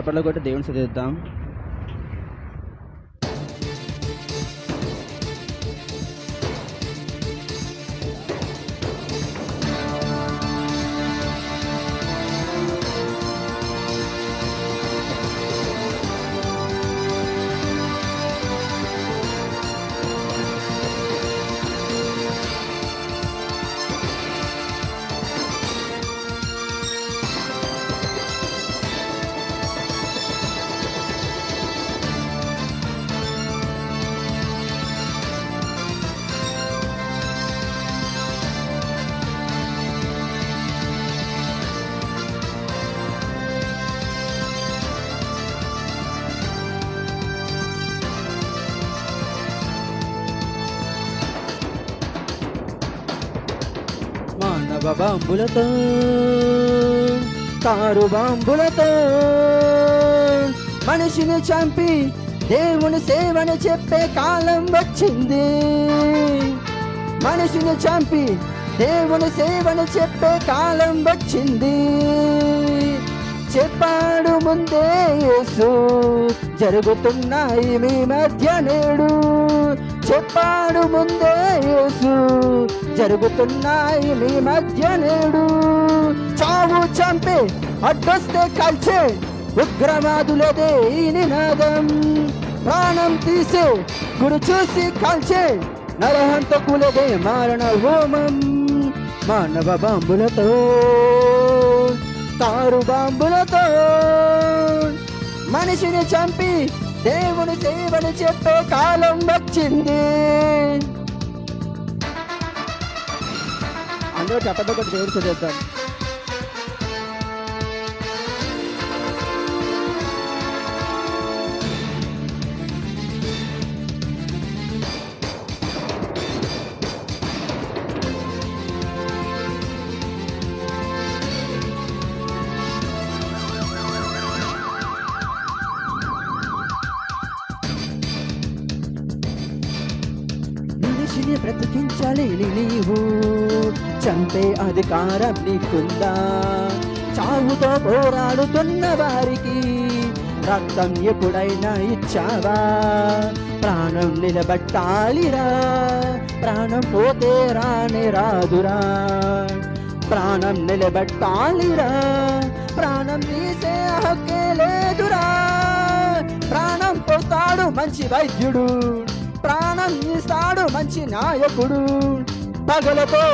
చప్పట్లో కొట్టి దేవుని చదివిద్దాం మానవ బాంబులతో కారు బాంబులతో మనిషిని చంపి దేవుని సేవని చెప్పే కాలం వచ్చింది. మనిషిని చంపి దేవుని సేవని చెప్పే కాలం వచ్చింది. చెప్పాడు ముందే యేసు. జరుగుతున్నాయి మీ మధ్య నేడు. చెప్పాడు ముందే యేసు. జరుగుతున్నాయి మీ మధ్య నేడు. చావు చంపే అడ్డొస్తే కలిసే ఉగ్రవాదులదే ఈ నినాదం. ప్రాణం తీసే గురి చూసి కలిసే నరహంతకులదే మారణ హోమం. మానవ బాంబులతో తారు బాంబులతో మనిషిని చంపి దేవుని సేవని చెప్పే కాలం వచ్చింది. అందరూ చెప్పడం దేవుడు చదివేద్దాం మనిషిని బ్రతికించాలి నీవు. చంపే అధికారం నీకుందా? చావుతో పోరాడుతున్న వారికి రక్తం ఎప్పుడైనా ఇచ్చావా? ప్రాణం నిలబట్టాలిరా. ప్రాణం పోతే రాని రాదురా. ప్రాణం నిలబెట్టాలిరా. ప్రాణం తీసే హక్కే లేదురా. ప్రాణం పోతాడు మంచి వైద్యుడు. ప్రాణం ఇస్తాడు మంచి నాయకుడు. పగలతో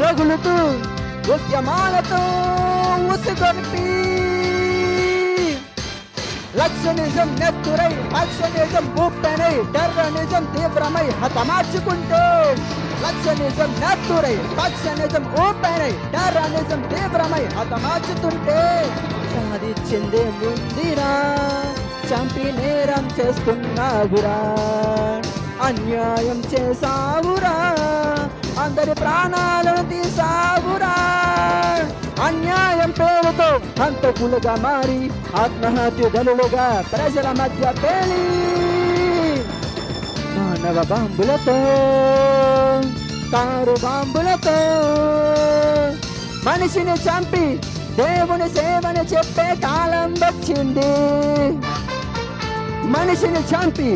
రగులుతూ ఉద్యమాలతో ఉసుగొల్పి లక్షనిజం నెత్తురై అక్షనిజం ఉప్పెనై టెర్రనిజం తీవ్రమై హతమార్చుకుంటూ. లక్షనిజం నెత్తురై పక్షనిజం ఊపెనై టెర్రనిజం తీవ్రమై హతమార్చుతుంటే. సాధించిందే ముందిరా చంపి నేరం చేస్తున్నావురా. అన్యాయం చేసావురా అందరి ప్రాణాలను తీసావురా అన్యాయం పేరుతో హంతకులుగా మారి ఆత్మహత్య ఆత్మహత్యుదలుగా ప్రజల మధ్య పేలి మానవ బాంబులతో కారు బాంబులతో మనిషిని చంపి దేవుని సేవని చెప్పే కాలం వచ్చింది. మనిషిని చంపి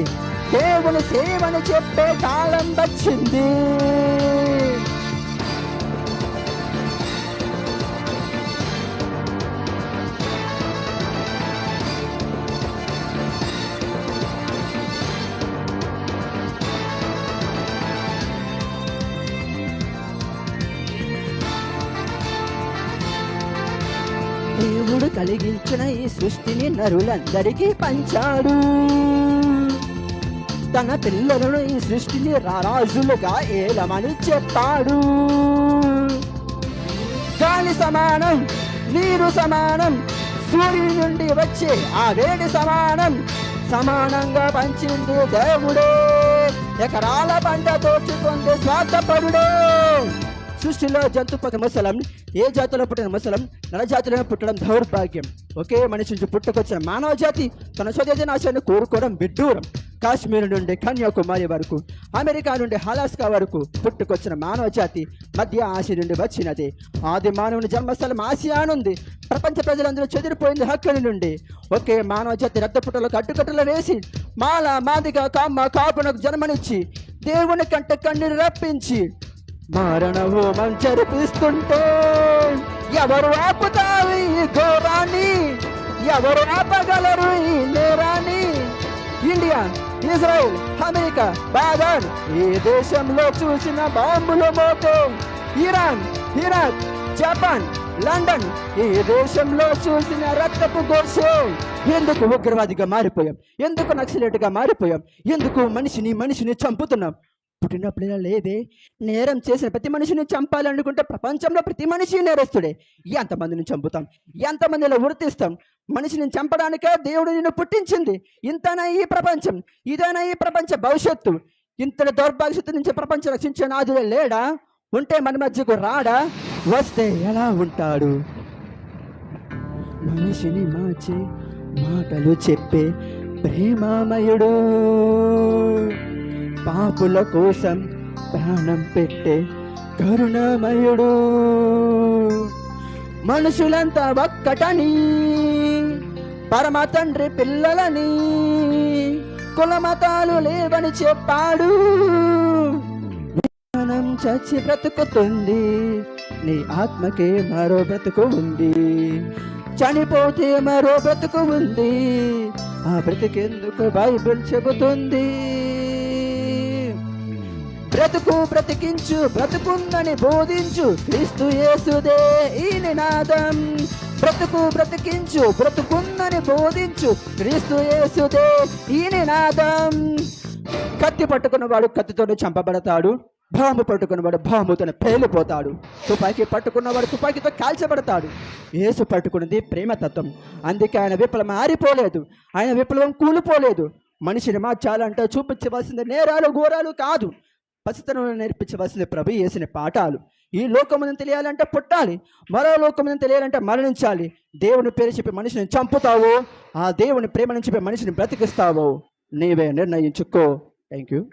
దేవుని సేవని చెప్పే కాలం వచ్చింది. దేవుడు కలిగించిన ఈ సృష్టిని నరులందరికీ పంచాడు. తన పిల్లలను ఈ సృష్టిని రారాజులుగా ఏలమని చెప్పాడు. గాలి సమానం నీరు సమానం సూర్యుడి నుండి వచ్చే ఆ వేడి సమానం సమానంగా పంచింది దేవుడే. ఎకరాల పంట తోచుకుంది స్వార్థపరుడే. సృష్టిలో జంతు పక్క ముసలం ఏ జాతిలో పుట్టిన ముసలం నరజాతిలో పుట్టడం దౌర్భాగ్యం. ఒకే మనిషి నుంచి పుట్టుకొచ్చిన మానవ జాతి తన స్వదేశ నాశాన్ని కోరుకోవడం విడ్డూరం. కాశ్మీర్ నుండి కన్యాకుమారి వరకు అమెరికా నుండి హలాస్కా వరకు పుట్టుకొచ్చిన మానవ జాతి మధ్య ఆసియా నుండి వచ్చినది. ఆది మానవుని జన్మస్థలం ఆసియా నుండి ప్రపంచ ప్రజలందరూ చెదిరిపోయింది హక్కుల నుండి. ఒకే మానవ జాతి రక్తపుటలకు అడ్డుకట్టలు వేసి మాల మాదిగా కామ్మ కాపునకు జన్మనిచ్చి దేవుని కంట కన్నీరు రప్పించి మరణ హోమం జరిపిస్తుంటే ఎవరు ఆపుతారు ఈ ఘోరాన్ని? ఎవరు ఆపగలరు ఈ నేరాన్ని? ఇండియా ఇజ్రాయెల్ అమెరికా బాదాన్ ఈ దేశంలో చూసిన బాంబుల మోతో ఇరాన్ ఇరాక్ జపాన్ లండన్. ఈ దేశంలో చూసిన రక్తపు ఘోషే. ఎందుకు ఉగ్రవాదిగా మారిపోయాం? ఎందుకు నక్సలేట్గా మారిపోయాం? ఎందుకు మనిషిని మనిషిని చంపుతున్నాం? పుట్టినప్పుడు ఇలా లేదే. నేరం చేసిన ప్రతి మనిషిని చంపాలనుకుంటే ప్రపంచంలో ప్రతి మనిషి నేరస్తుడే. ఎంతమందిని చంపుతాం? ఎంతమందిలో వృత్తిస్తాం మనిషిని చంపడానికే దేవుడు నిన్ను పుట్టించింది. ఇంతనా ఈ ప్రపంచం? ఇదేనా ఈ ప్రపంచ భవిష్యత్తు? ఇంతటి దౌర్భాగ్యత నుంచి ప్రపంచం రక్షించే నాదుడే లేడా? ఉంటే మన మధ్యకు రాడా? వస్తే ఎలా ఉంటాడు? మనిషిని మార్చి మాటలు చెప్పే ప్రేమామయుడు. పాపుల కోసం ప్రాణం పెట్టే కరుణామయుడు. మనుషులంతా ఒక్కటని పరమ తండ్రి పిల్లలని కులమతాలు లేవని చెప్పాడు. మనం చచ్చి బ్రతుకుతుంది నీ ఆత్మకే మరో బ్రతుకు ఉంది. చనిపోతే మరో బ్రతుకు ఉంది ఆ బ్రతికెందుకు బైబిల్ చెబుతుంది? బ్రతుకు బ్రతికించు బ్రతుకుందని బోధించు క్రీస్తు యేసుదే ఈ నినాదం. బ్రతుకు బ్రతికించు బ్రతుకుందని బోధించు క్రీస్తు యేసుదే ఈ నినాదం. కత్తి పట్టుకున్నవాడు కత్తితోనే చంపబడతాడు బాంబు పట్టుకున్నవాడు బాంబుతోనే పేలిపోతాడు తుపాకీ పట్టుకున్నవాడు తుపాకీతో కాల్చబడతాడు. యేసు పట్టుకున్నది ప్రేమతత్వం. అందుకే ఆయన విప్లవం ఆరిపోలేదు ఆయన విప్లవం కూలిపోలేదు. మనిషిని మార్చాలంటే చూపించవలసింది నేరాలు ఘోరాలు కాదు. పసితనంలో నేర్పించవలసింది ప్రభు వేసిన పాఠాలు. ఈ లోకమును తెలియాలంటే పుట్టాలి. మరో లోకమును తెలియాలంటే మరణించాలి. దేవుని పేరు చెప్పి మనిషిని చంపుతావో. ఆ దేవుని ప్రేమ నుంచి చెప్పి మనిషిని బ్రతికిస్తావో. నీవే నిర్ణయించుకో. Thank you